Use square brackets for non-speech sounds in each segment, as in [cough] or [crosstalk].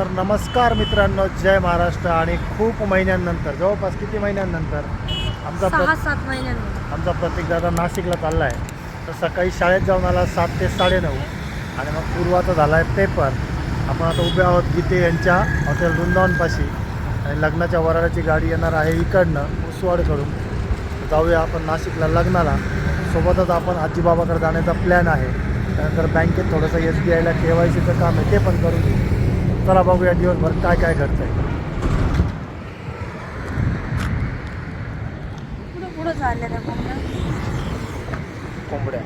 तर नमस्कार मित्रांनो जय महाराष्ट्र आणि खूप महिन्यांनंतर जवळपास किती महिन्यांनंतर आमचा सहा प्र सात महिन्यांनी आमचा प्रत्येक दादा नाशिकला चालला आहे तर सकाळी शाळेत जाऊन आला सात ते साडेनऊ. आणि मग पूर्वाचा झाला आहे पेपर. आपण आता उभे आहोत गीते यांच्या हॉटेल वृंदावनपाशी आणि लग्नाच्या वराडाची गाडी येणार आहे इकडनं उसवाडकडून. जाऊया आपण नाशिकला लग्नाला. सोबतच आपण आजीबाबाकडे जाण्याचा प्लॅन आहे. त्यानंतर बँकेत थोडंसं एस बी आयला के वाय सीचं काम आहे ते पण करून घेऊ. चला बघूया दिवसभर काय काय घडतं आहे कोंबड्या.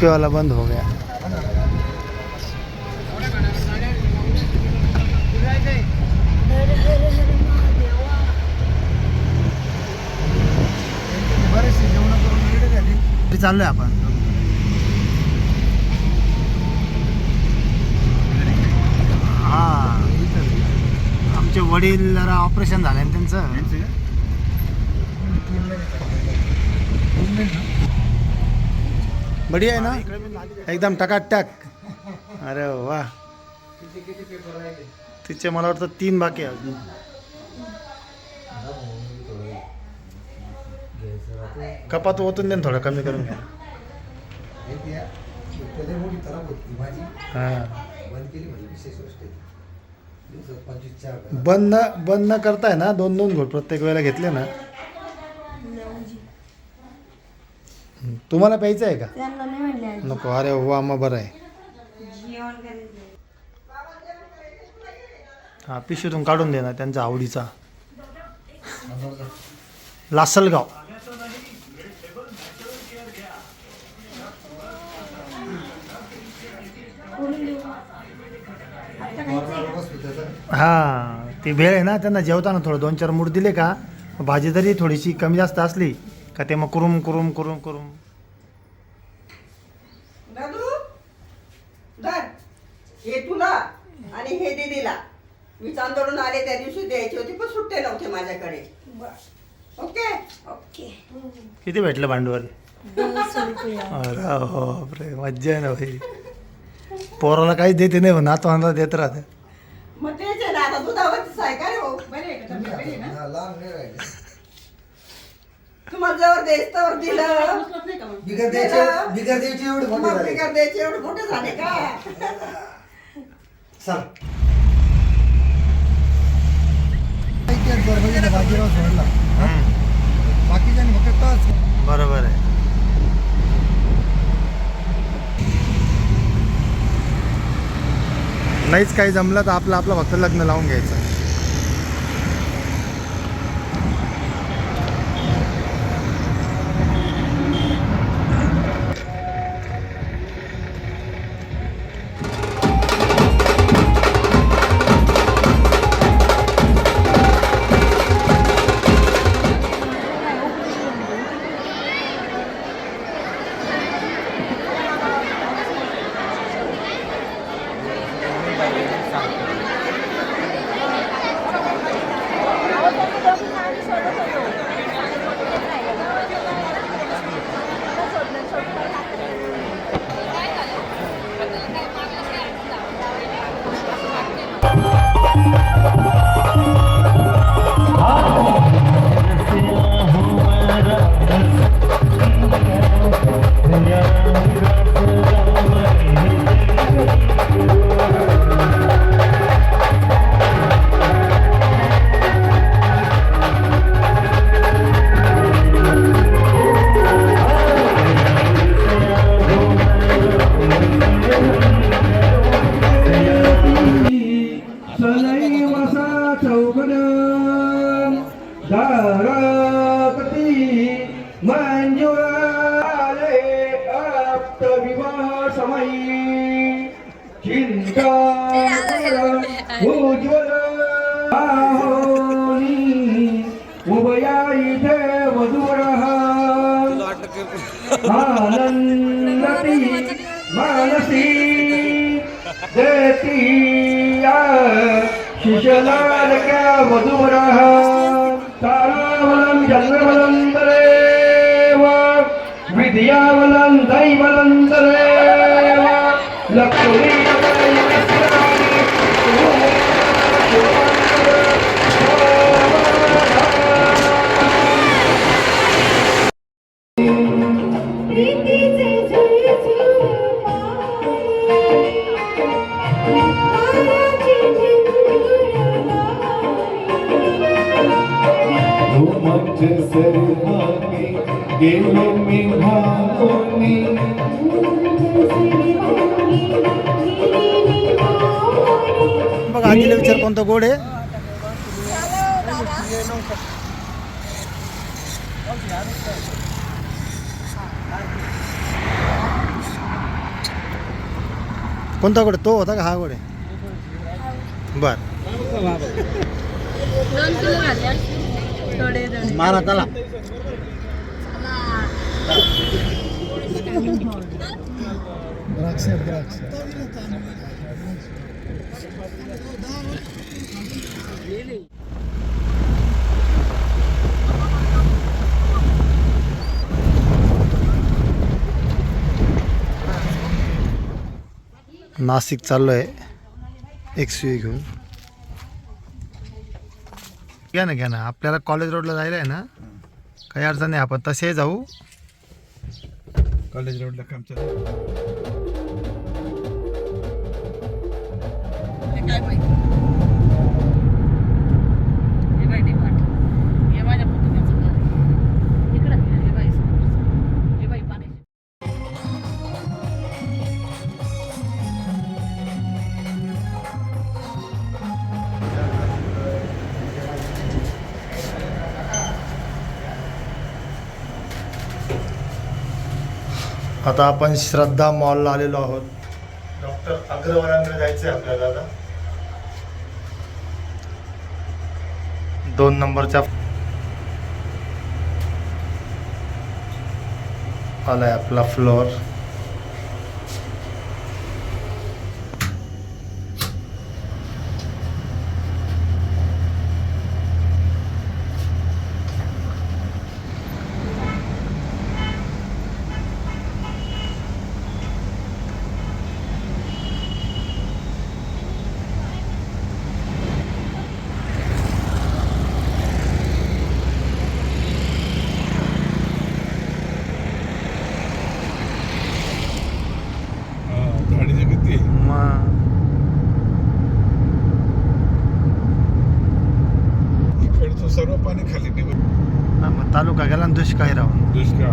की. वाला बंद हो गया। चाललोय आपण. हा आमचे वडील जरा ऑपरेशन झालं ना त्यांचं. बढिया आहे ना? एकदम टकाटक। अरे वा तिचे मला वाटतं तीन बाकी अजून. कपात ओतून दे थोडं कमी करून घ्या. बंद न बंद न करताय ना दोन दोन घोट प्रत्येक वेळेला घेतले ना. तुम्हाला प्यायचं आहे का? त्यांना नाही म्हणले आज. नको अरे वा मग बरं आहे. जेवण करायचं हा पिशवीतून काढून दे ना त्यांचा आवडीचा. लासलगाव. कोणी देऊ आता खायचंय? हा ती भेळ आहे ना त्यांना जेवताना थोडं दोन चार मूड दिले का? भाजी जरी थोडीशी कमी जास्त असली का ते मग कुरुम कुरुम कुरुम कुरुम. दादू धर. हे तुला आणि हे दीदीला. मी चांदोडून आले त्या दिवशी द्यायची होती पण सुट्टे नव्हते माझ्याकडे. ओके? ओके. किती भेटलं भांडवल? अरे बापरे मज्जा आहे ना भाई पोराला काहीच देते नाही म्हणा नातवांना देत राहते. मग तेच आहे ना आता दुधावरच आहे का रे हो? बरे तब्येत? तर दिलं. बिगर द्यायचे. बिगर द्यायचे एवढे मोठे मग झाले. बिगर द्यायचे एवढे मोठे झाले का? [laughs] चल. बाजीराव सोडला. बाकीच्या फक्त तास बरोबर आहे. नाहीच काही जमलं तर आपलं आपलं फक्त लग्न लावून घ्यायचं. समयी चिंता उज्ज्वल आहोनी उभया इथे वधूरः आनंदती मानसी देती शिशलारक्या तारावलं चंद्रवलं तरे विद्यावलं दैवलं मग आजीला विचार कोणतं गोड आहे. कोणता गोड आहे? तो होता का हा गोड आहे? बर. मारा त्याला द्राक्ष द्राक्ष नाशिक चाललो आहे एक्स यू घेऊन. घ्या ना घ्या ना. आपल्याला कॉलेज रोडला जायला आहे ना काही अडचण नाही. आपण तसे जाऊ. कॉलेज रोडला काम चालू. आता आपण श्रद्धा मॉलला आलेलो आहोत. डॉक्टर अग्रवालांकडे जायचं आहे आपल्याला आता दोन नंबरच्या आलाय आपला फ्लोअर गाडीचे किती मग इकडचं सर्व पाणी खाली निघून तालुका गेला दुष्काळी राहून. दुष्काळ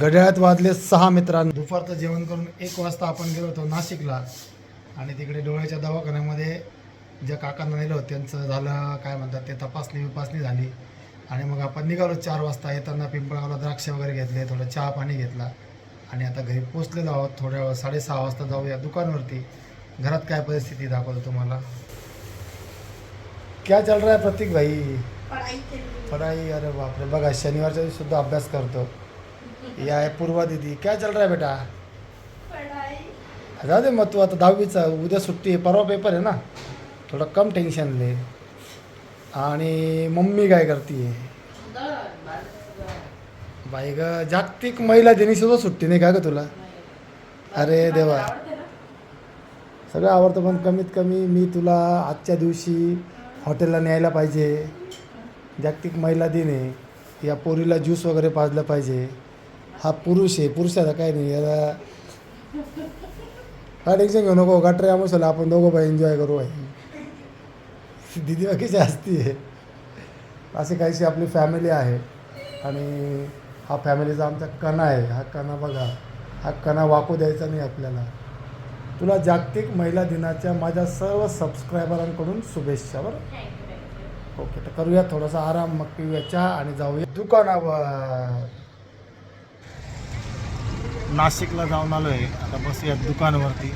घड्याळात वाजले सहा मित्रांनो. दुपारचं जेवण करून एक वाजता आपण गेलो होतो नाशिकला. आणि तिकडे डोळ्याच्या दवाखान्यामध्ये ज्या काकांना नेलं होतं त्यांचं झालं काय म्हणतात ते तपासणी विपासणी झाली. आणि मग आपण निघालो चार वाजता येताना पिंपळगावला द्राक्ष वगैरे घेतले थोडं चहा पाणी घेतला. आणि आता घरी पोचलेलो आहोत थोड्या वेळ साडेसहा वाजता जाऊया दुकानवरती. घरात काय परिस्थिती दाखवतो तुम्हाला. क्या चल रहा है प्रतीक भाई? पढ़ाई अरे बाप रे बघा शनिवारच्या दिवशी सुद्धा अभ्यास करतो. या पूर्वा दीदी. काय चल रहा है बेटा जाऊ दे मग तू आता दहावीचा उद्या सुट्टी आहे परवा पेपर आहे ना? थोडं कम टेन्शन ले. आणि मम्मी काय करते बाई ग जागतिक महिला दिनी सुद्धा सुट्टी नाही का ग तुला? अरे देवा. सगळं आवडतं पण कमीत कमी मी तुला आजच्या दिवशी हॉटेलला न्यायला पाहिजे. जागतिक महिला दिन आहे. या पोरीला ज्यूस वगैरे पाजलं पाहिजे. हा पुरुष आहे पुरुषाचा काय नाही. याला काय टेन्शन घेऊ नको गटरे आमोशाला आपण दोघं बाई एन्जॉय करू आहे दिदी बाकीची असती आहे. अशी काहीशी आपली फॅमिली आहे. आणि हा फॅमिलीचा आमचा कणा आहे. हा कणा बघा. हा कणा वाकू द्यायचा नाही आपल्याला. तुला जागतिक महिला दिनाच्या माझ्या सर्व सबस्क्रायबरांकडून शुभेच्छा बरं? ओके तर करूया थोडासा आराम मग पिऊया चहा आणि जाऊया दुकानावर. नाशिकला जाऊन आलो आहे आता बसूया दुकानावरती.